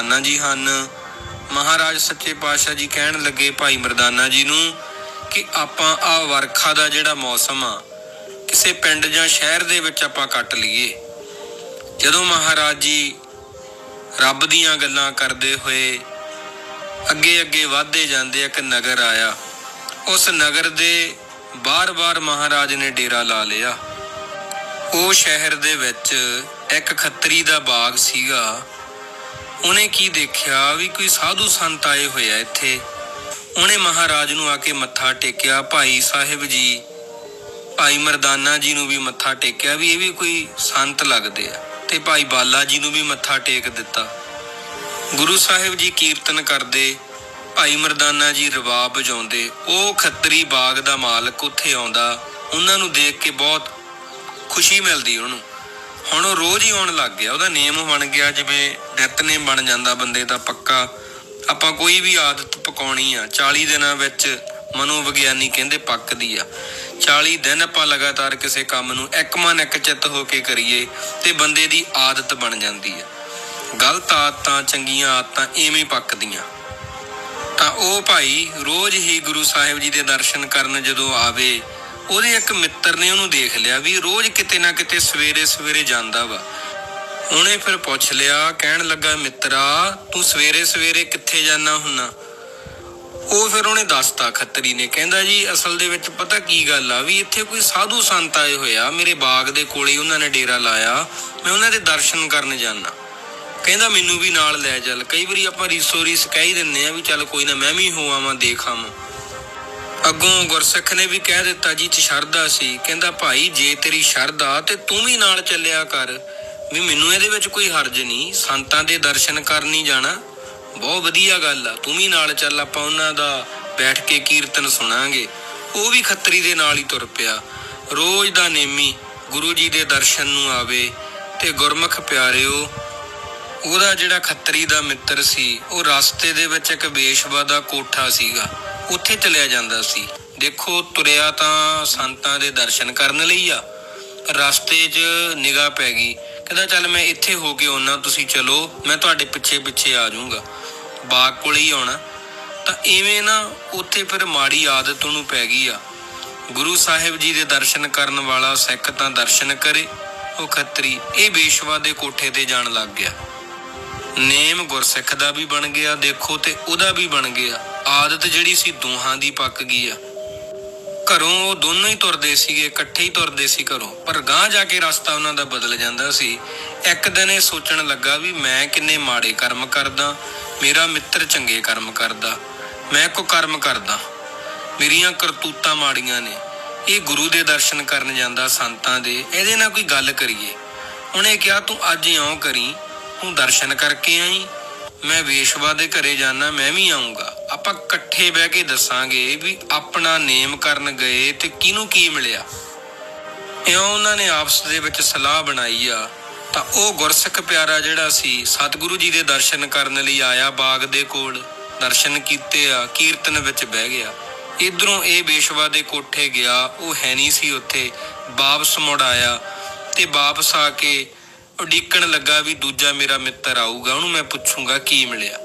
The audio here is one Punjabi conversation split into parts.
ਮਰਦਾਨਾ ਜੀ ਹਨ। ਮਹਾਰਾਜ ਸੱਚੇ ਪਾਤਸ਼ਾਹ ਜੀ ਕਹਿਣ ਲੱਗੇ ਭਾਈ ਮਰਦਾਨਾ ਜੀ ਨੂੰ ਕਿ ਆਪਾਂ ਆ ਵਰਖਾ ਦਾ ਜਿਹੜਾ ਮੌਸਮ ਆ, ਕਿਸੇ ਪਿੰਡ ਜਾਂ ਸ਼ਹਿਰ ਦੇ ਵਿੱਚ ਆਪਾਂ ਕੱਟ ਲਈਏ। ਜਦੋਂ ਮਹਾਰਾਜ ਜੀ ਰੱਬ ਦੀਆਂ ਗੱਲਾਂ ਕਰਦੇ ਹੋਏ ਅੱਗੇ ਅੱਗੇ ਵਧਦੇ ਜਾਂਦੇ ਇੱਕ ਨਗਰ ਆਇਆ। ਉਸ ਨਗਰ ਦੇ ਬਾਰ-ਬਾਰ ਮਹਾਰਾਜ ਨੇ ਡੇਰਾ ਲਾ ਲਿਆ। ਉਹ ਸ਼ਹਿਰ ਦੇ ਵਿੱਚ ਇੱਕ ਖੱਤਰੀ ਦਾ ਬਾਗ ਸੀਗਾ। ਉਹਨੇ ਕੀ ਦੇਖਿਆ? ਵੀ ਕੋਈ ਸਾਧੂ ਸੰਤ ਆਏ ਹੋਏ ਇੱਥੇ। ਉਹਨੇ ਮਹਾਰਾਜ ਨੂੰ ਆ ਕੇ ਮੱਥਾ ਟੇਕਿਆ। ਭਾਈ ਸਾਹਿਬ ਜੀ, ਭਾਈ ਮਰਦਾਨਾ ਜੀ ਨੂੰ ਵੀ ਮੱਥਾ ਟੇਕਿਆ ਵੀ ਇਹ ਵੀ ਕੋਈ ਸੰਤ ਲੱਗਦੇ ਆ। ਤੇ ਭਾਈ ਬਾਲਾ ਜੀ ਨੂੰ ਵੀ ਮੱਥਾ ਟੇਕ ਦਿੱਤਾ। ਗੁਰੂ ਸਾਹਿਬ ਜੀ ਕੀਰਤਨ ਕਰਦੇ, ਭਾਈ ਮਰਦਾਨਾ ਜੀ ਰਬਾਬ ਵਜਾਉਂਦੇ ਉਹ ਖੱਤਰੀ ਬਾਗ ਦਾ ਮਾਲਕ ਉੱਥੇ ਆਉਂਦਾ। ਉਹਨਾਂ ਨੂੰ ਦੇਖ ਕੇ ਬਹੁਤ ਖੁਸ਼ੀ ਮਿਲਦੀ ਉਹਨੂੰ। ਹੁਣ ਉਹ ਰੋਜ਼ ਹੀ ਆਉਣ ਲੱਗ ਗਿਆ, ਉਹਦਾ ਨੇਮ ਬਣ ਗਿਆ, ਜਿਵੇਂ ਨਿਤਨੇਮ ਬਣ ਜਾਂਦਾ ਬੰਦੇ ਦਾ ਪੱਕਾ। ਆਪਾਂ ਕੋਈ ਵੀ ਆਦਤ ਪਕਾਉਣੀ ਆ 40 ਦਿਨਾਂ ਵਿੱਚ ਮਨੋਵਿਗਿਆਨੀ ਕਹਿੰਦੇ ਪੱਕਦੀ ਆ। 40 ਦਿਨ ਆਪਾਂ ਲਗਾਤਾਰ ਕਿਸੇ ਕੰਮ ਨੂੰ ਇੱਕ ਮਨ ਇੱਕ ਚਿੱਤ ਹੋ ਕੇ ਕਰੀਏ ਤੇ ਬੰਦੇ ਦੀ ਆਦਤ ਬਣ ਜਾਂਦੀ ਆ। ਗਲਤ ਆਦਤਾਂ, ਚੰਗੀਆਂ ਆਦਤਾਂ ਐਵੇਂ ਪੱਕਦੀਆਂ। ਤਾਂ ਉਹ ਭਾਈ ਰੋਜ਼ ਹੀ ਗੁਰੂ ਸਾਹਿਬ ਜੀ ਦੇ ਦਰਸ਼ਨ ਕਰਨ ਜਦੋਂ ਆਵੇ ਉਹਦੇ ਇੱਕ ਮਿੱਤਰ ਨੇ ਉਹਨੂੰ ਦੇਖ ਲਿਆ ਵੀ ਰੋਜ਼ ਕਿਤੇ ਨਾ ਕਿਤੇ ਸਵੇਰੇ ਸਵੇਰੇ ਜਾਂਦਾ ਵਾ। ਉਹਨੇ ਫਿਰ ਪੁੱਛ ਲਿਆ, ਕਹਿਣ ਲੱਗਾ, ਮਿੱਤਰਾ, ਤੂੰ ਸਵੇਰੇ ਸਵੇਰੇ ਕਿੱਥੇ ਜਾਣਾ ਹੁੰਨਾ? ਉਹ ਫਿਰ ਉਹਨੇ ਦੱਸਤਾ ਖੱਤਰੀ ਨੇ। ਕਹਿੰਦਾ ਜੀ, ਅਸਲ ਦੇ ਵਿੱਚ ਪਤਾ ਕੀ ਗੱਲ ਆ ਵੀ ਇੱਥੇ ਕੋਈ ਸਾਧੂ ਸੰਤ ਆਏ ਹੋਇਆ ਮੇਰੇ ਬਾਗ ਦੇ ਕੋਲੇ ਉਹਨਾਂ ਨੇ ਡੇਰਾ ਲਾਇਆ। ਮੈਂ ਉਹਨਾਂ ਦੇ ਦਰਸ਼ਨ ਕਰਨ ਜਾਣਾ ਕਹਿੰਦਾ, ਮੈਨੂੰ ਵੀ ਨਾਲ ਲੈ ਚੱਲ। ਕਈ ਵਾਰੀ ਆਪਾਂ ਰੀਸੋ ਰੀਸ ਕਹਿ ਹੀ ਦਿੰਨੇ ਆ ਵੀ ਚੱਲ ਕੋਈ ਨਾ, ਮੈਂ ਵੀ ਹੋ ਆਵਾਂ ਦੇਖ। ਆਵਾਂ ਅੱਗੋਂ ਗੁਰਸਿੱਖ ਨੇ ਵੀ ਕਹਿ ਦਿੱਤਾ, ਜੀ, ਚ ਸ਼ਰਧਾ ਸੀ। ਕਹਿੰਦਾ, ਭਾਈ, ਜੇ ਤੇਰੀ ਸ਼ਰਧਾ ਤੇ ਤੂੰ ਵੀ ਨਾਲ ਚੱਲਿਆ ਕਰ, ਵੀ ਮੈਨੂੰ ਇਹਦੇ ਵਿੱਚ ਕੋਈ ਹਰਜ ਨਹੀਂ। ਸੰਤਾਂ ਦੇ ਦਰਸ਼ਨ ਕਰਨ ਹੀ ਜਾਣਾ। ਬਹੁਤ ਵਧੀਆ ਗੱਲ ਆ, ਤੂੰ ਵੀ ਨਾਲ ਚੱਲ, ਆਪਾਂ ਉਹਨਾਂ ਦਾ ਬੈਠ ਕੇ ਕੀਰਤਨ ਸੁਣਾਂਗੇ। ਉਹ ਵੀ ਖੱਤਰੀ ਦੇ ਨਾਲ ਹੀ ਤੁਰ ਪਿਆ। ਰੋਜ਼ ਦਾ ਨੇਮੀ ਗੁਰੂ ਜੀ ਦੇ ਦਰਸ਼ਨ ਨੂੰ ਆਵੇ ਤੇ ਗੁਰਮੁਖ ਪਿਆਰਿਓ, ਉਹਦਾ ਜਿਹੜਾ ਖੱਤਰੀ ਦਾ ਮਿੱਤਰ ਸੀ, ਉਹ ਰਸਤੇ ਦੇ ਵਿੱਚ ਇੱਕ ਬੇਸ਼ਵਾ ਦਾ ਕੋਠਾ ਸੀਗਾ। ਉੱਥੇ ਚਲਿਆ ਜਾਂਦਾ ਸੀ। ਦੇਖੋ, ਤੁਰਿਆ ਤਾਂ ਸੰਤਾਂ ਦੇ ਦਰਸ਼ਨ ਕਰਨ ਲਈ ਆ। ਰਸਤੇ 'ਚ ਨਿਗਾਹ ਪੈ ਗਈ। ਕਹਿੰਦਾ, ਚੱਲ ਮੈਂ ਇੱਥੇ ਹੋ ਕੇ ਆਉਣਾ ਤੁਸੀਂ ਚਲੋ, ਮੈਂ ਤੁਹਾਡੇ ਪਿੱਛੇ ਪਿੱਛੇ ਆ ਜਾਊਂਗਾ। ਬਾਗ ਕੋਲ ਹੀ ਆਉਣਾ। ਤਾਂ ਐਵੇਂ ਨਾ ਉੱਥੇ ਫਿਰ ਮਾੜੀ ਆਦਤ ਉਹਨੂੰ ਪੈ ਗਈ ਆ। ਗੁਰੂ ਸਾਹਿਬ ਜੀ ਦੇ ਦਰਸ਼ਨ ਕਰਨ ਵਾਲਾ ਸਿੱਖ ਤਾਂ ਦਰਸ਼ਨ ਕਰੇ। ਉਹ ਖੱਤਰੀ, ਇਹ ਬੇਸ਼ਵਾ ਦੇ ਕੋਠੇ ਤੇ ਜਾਣ ਲੱਗ ਗਿਆ। ਨੇਮ ਗੁਰਸਿੱਖ ਦਾ ਵੀ ਬਣ ਗਿਆ, ਦੇਖੋ ਤੇ ਉਹਦਾ ਵੀ ਬਣ ਗਿਆ। ਆਦਤ ਜਿਹੜੀ ਸੀ ਦੋਹਾਂ ਦੀ ਪੱਕ ਗਈ ਆ। ਘਰੋਂ ਉਹ ਦੋਨੋਂ ਹੀ ਤੁਰਦੇ ਸੀਗੇ, ਇਕੱਠੇ ਹੀ ਤੁਰਦੇ ਸੀ ਘਰੋਂ। ਪਰ ਗਾਂਹ ਜਾ ਕੇ ਰਸਤਾ ਉਹਨਾਂ ਦਾ ਬਦਲ ਜਾਂਦਾ ਸੀ। ਇੱਕ ਦਿਨ ਇਹ ਸੋਚਣ ਲੱਗਾ ਵੀ ਮੈਂ ਕਿੰਨੇ ਮਾੜੇ ਕਰਮ ਕਰਦਾ, ਮੇਰਾ ਮਿੱਤਰ ਚੰਗੇ ਕਰਮ ਕਰਦਾ, ਮੈਂ ਕੋ ਕਰਮ ਕਰਦਾ। ਮੇਰੀਆਂ ਕਰਤੂਤਾਂ ਮਾੜੀਆਂ ਨੇ। ਇਹ ਗੁਰੂ ਦੇ ਦਰਸ਼ਨ ਕਰਨ ਜਾਂਦਾ ਸੰਤਾਂ ਦੇ। ਇਹਦੇ ਨਾਲ ਕੋਈ ਗੱਲ ਕਰੀਏ। ਉਹਨੇ ਕਿਹਾ, ਤੂੰ ਅੱਜ ਇਉਂ ਕਰੀ, ਤੂੰ ਦਰਸ਼ਨ ਕਰਕੇ ਆਈ। ਮੈਂ ਵੇਸ਼ਵਾ ਦੇ ਘਰੇ ਜਾਣਾ ਮੈਂ ਵੀ ਆਉਂਗਾ ਆਪਾਂ ਇਕੱਠੇ ਬਹਿ ਕੇ ਦੱਸਾਂਗੇ ਵੀ ਆਪਣਾ ਨੇਮ ਕਰਨ ਗਏ ਤੇ ਕਿਹਨੂੰ ਕੀ ਮਿਲਿਆ। ਇਉਂ ਉਹਨਾਂ ਨੇ ਆਪਸ ਦੇ ਵਿੱਚ ਸਲਾਹ ਬਣਾਈ ਆ, ਤਾਂ ਉਹ ਗੁਰਸਿੱਖ ਪਿਆਰਾ ਜਿਹੜਾ ਸੀ, ਸਤਿਗੁਰੂ ਜੀ ਦੇ ਦਰਸ਼ਨ ਕਰਨ ਲਈ ਆਇਆ ਬਾਗ ਦੇ ਕੋਲ, ਦਰਸ਼ਨ ਕੀਤੇ ਆ, ਕੀਰਤਨ ਵਿੱਚ ਬਹਿ ਗਿਆ। ਇਧਰੋਂ ਇਹ ਬੇਸ਼ਵਾ ਦੇ ਕੋਠੇ ਗਿਆ, ਉਹ ਹੈ ਨਹੀਂ ਸੀ ਉੱਥੇ, ਵਾਪਸ ਮੁੜ ਆਇਆ ਤੇ ਵਾਪਸ ਆ ਕੇ ਉਡੀਕਣ ਲੱਗਾ ਵੀ ਦੂਜਾ ਮੇਰਾ ਮਿੱਤਰ ਆਊਗਾ, ਉਹਨੂੰ ਮੈਂ ਪੁੱਛੂੰਗਾ ਕੀ ਮਿਲਿਆ।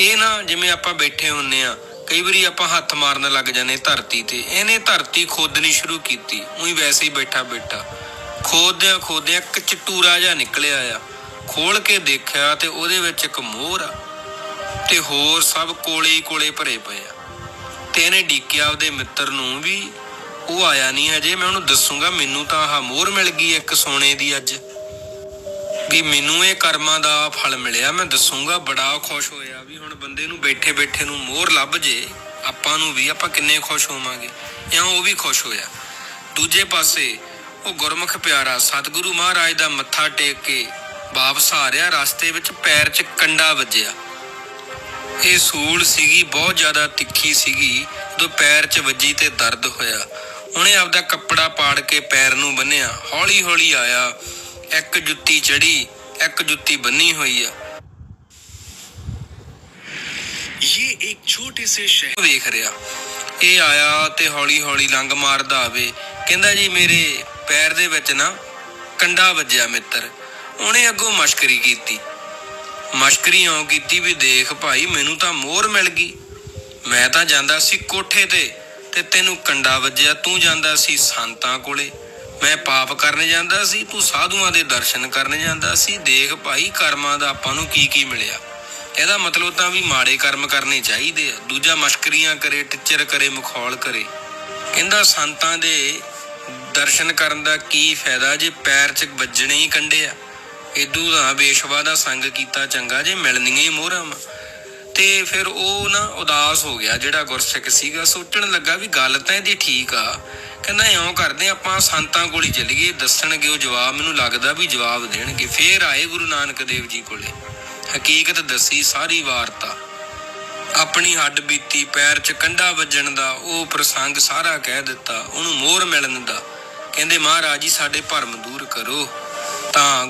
ਇਹ ਨਾ ਜਿਵੇਂ ਆਪਾਂ ਬੈਠੇ ਹੁੰਨੇ ਆ, ਕਈ ਵਾਰੀ ਆਪਾਂ ਹੱਥ ਮਾਰਨ ਲੱਗ ਜਾਂਦੇ ਧਰਤੀ ਤੇ। ਇਹਨੇ ਧਰਤੀ ਖੋਦਣੀ ਸ਼ੁਰੂ ਕੀਤੀ। ਉਹੀ ਵੈਸੇ ਹੀ ਬੈਠਾ ਬੈਠਾ। ਖੋਦਿਆਂ ਖੋਦਿਆਂ ਇੱਕ ਚਟੂਰਾ ਜਿਹਾ ਨਿਕਲਿਆ ਆ। ਖੋਲ ਕੇ ਦੇਖਿਆ ਤੇ ਉਹਦੇ ਵਿੱਚ ਇੱਕ ਮੋਹਰ ਆ। ਤੇ ਹੋਰ ਸਭ ਕੋਲੇ ਕੋਲੇ ਭਰੇ ਪਏ ਆ। ਤੇ ਇਹਨੇ ਡੀਕਿਆ ਉਹਦੇ ਮਿੱਤਰ ਨੂੰ ਵੀ, ਉਹ ਆਇਆ ਨਹੀਂ ਹਜੇ, ਮੈਂ ਉਹਨੂੰ ਦੱਸੂਗਾ, ਮੈਨੂੰ ਤਾਂ ਆਹ ਮੋਹਰ ਮਿਲ ਗਈ ਇੱਕ ਸੋਨੇ ਦੀ ਅੱਜ। ਵੀ ਮੈਨੂੰ ਇਹ ਕਰਮਾਂ ਦਾ ਫਲ ਮਿਲਿਆ, ਮੈਂ ਦੱਸੂਗਾ, ਬੜਾ ਖੁਸ਼ ਹੋਇਆ। ਹੁਣ ਬੰਦੇ ਨੂੰ ਬੈਠੇ ਬੈਠੇ ਨੂੰ ਮੋਹਰ ਲੱਭ ਜੇ, ਆਪਾਂ ਨੂੰ ਵੀ, ਆਪਾਂ ਕਿੰਨੇ ਖੁਸ਼ ਹੋਵਾਂਗੇ? ਇਉਂ ਉਹ ਵੀ ਖੁਸ਼ ਹੋਇਆ। ਦੂਜੇ ਪਾਸੇ, ਉਹ ਗੁਰਮੁਖ ਪਿਆਰਾ, ਸਤਿਗੁਰੂ ਮਹਾਰਾਜ ਦਾ ਮੱਥਾ ਟੇਕ ਕੇ ਵਾਪਸ ਆ ਰਿਹਾ ਰਸਤੇ ਵਿੱਚ ਪੈਰ 'ਚ ਕੰਡਾ ਵੱਜਿਆ। ਇਹ ਸੂਲ ਸੀਗੀ, ਬਹੁਤ ਜ਼ਿਆਦਾ ਤਿੱਖੀ ਸੀਗੀ, ਜਦੋਂ ਪੈਰ 'ਚ ਵੱਜੀ ਤੇ ਦਰਦ ਹੋਇਆ। ਉਹਨੇ ਆਪਦਾ ਕੱਪੜਾ ਪਾੜ ਕੇ ਪੈਰ ਨੂੰ ਬੰਨਿਆ। ਹੌਲੀ ਹੌਲੀ ਆਇਆ। ਇੱਕ ਜੁੱਤੀ ਚੜੀ ਇੱਕ ਜੁੱਤੀ ਬੰਨੀ ਹੋਈ ਆ। ਇਹ ਇੱਕ ਛੋਟੇ ਸੇ ਸ਼ਹਿਰ ਵੇਖ ਰਿਹਾ ਇਹ ਆਇਆ ਤੇ ਹੌਲੀ ਹੌਲੀ ਲੰਗ ਮਾਰਦਾ ਆਵੇ ਕਹਿੰਦਾ ਜੀ ਮੇਰੇ ਪੈਰ ਦੇ ਵਿੱਚ ਨਾ ਕੰਡਾ ਵੱਜਿਆ ਮਿੱਤਰ ਉਹਨੇ ਅੱਗੋਂ ਮਸ਼ਕਰੀ ਕੀਤੀ ਮਸ਼ਕਰੀ ਓਂ ਕੀਤੀ ਵੀ ਦੇਖ ਭਾਈ ਮੈਨੂੰ ਤਾਂ ਮੋਹਰ ਮਿਲ ਗਈ ਮੈਂ ਤਾਂ ਜਾਂਦਾ ਸੀ ਕੋਠੇ ਤੇ ਤੇ ਤੈਨੂੰ ਕੰਡਾ ਵੱਜਿਆ ਤੂੰ ਜਾਂਦਾ ਸੀ ਸੰਤਾਂ ਕੋਲੇ ਮੈਂ ਪਾਪ ਕਰਨ ਜਾਂਦਾ ਸੀ ਤੂੰ ਸਾਧੂਆਂ ਦੇ ਦਰਸ਼ਨ ਕਰਨ ਜਾਂਦਾ ਸੀ ਦੇਖ ਭਾਈ ਕਰਮਾਂ ਦਾ ਆਪਾਂ ਨੂੰ ਕੀ ਕੀ ਮਿਲਿਆ ਇਹਦਾ ਮਤਲਬ ਤਾਂ ਵੀ ਮਾੜੇ ਕਰਮ ਕਰਨੇ ਚਾਹੀਦੇ ਆ। ਦੂਜਾ ਮਸ਼ਕਰੀਆਂ ਕਰੇ, ਟਿੱਚਰ ਕਰੇ, ਮਖੌਲ ਕਰੇ। ਕਹਿੰਦਾ ਸੰਤਾਂ ਦੇ ਦਰਸ਼ਨ ਕਰਨ ਦਾ ਕੀ ਫਾਇਦਾ? ਜੇ ਪੈਰ 'ਚ ਵੱਜਣੇ ਹੀ ਕੰਡੇ ਆ। ਇਦੂ ਦਾ ਬੇਸ਼ਵਾ ਦਾ ਸੰਗ ਕੀਤਾ ਚੰਗਾ, ਜੇ ਮਿਲਣੀਆਂ ਹੀ ਮੋਹਰਾਂ ਤੇ ਫਿਰ ਉਹ ਨਾ ਉਦਾਸ ਹੋ ਗਿਆ, ਜਿਹੜਾ ਗੁਰਸਿੱਖ ਸੀਗਾ। ਸੋਚਣ ਲੱਗਾ ਵੀ ਗੱਲ ਤਾਂ ਇਹਦੀ ਠੀਕ ਆ। ਕਹਿੰਦਾ ਇਉਂ ਕਰਦੇ ਆਪਾਂ ਸੰਤਾਂ ਕੋਲ ਹੀ ਚੱਲੀਏ। ਦੱਸਣਗੇ ਉਹ ਜਵਾਬ, ਮੈਨੂੰ ਲੱਗਦਾ ਵੀ ਜਵਾਬ ਦੇਣਗੇ। ਫੇਰ ਆਏ ਗੁਰੂ ਨਾਨਕ ਦੇਵ ਜੀ ਕੋਲੇ। ਹਕੀਕਤ ਦੱਸੀ ਸਾਰੀ ਵਾਰਤਾ। ਆਪਣੀ ਹੱਡ ਬੀਤੀ, ਪੈਰ 'ਚ ਕੰਡਾ ਵੱਜਣ ਦਾ, ਉਹ ਪ੍ਰਸੰਗ ਸਾਰਾ ਕਹਿ ਦਿੱਤਾ, ਉਹਨੂੰ ਮੋਹਰ ਮਿਲਣ ਦਾ। ਕਹਿੰਦੇ, ਮਹਾਰਾਜ ਜੀ, ਸਾਡੇ ਭਰਮ ਦੂਰ ਕਰੋ। ਤਾਂ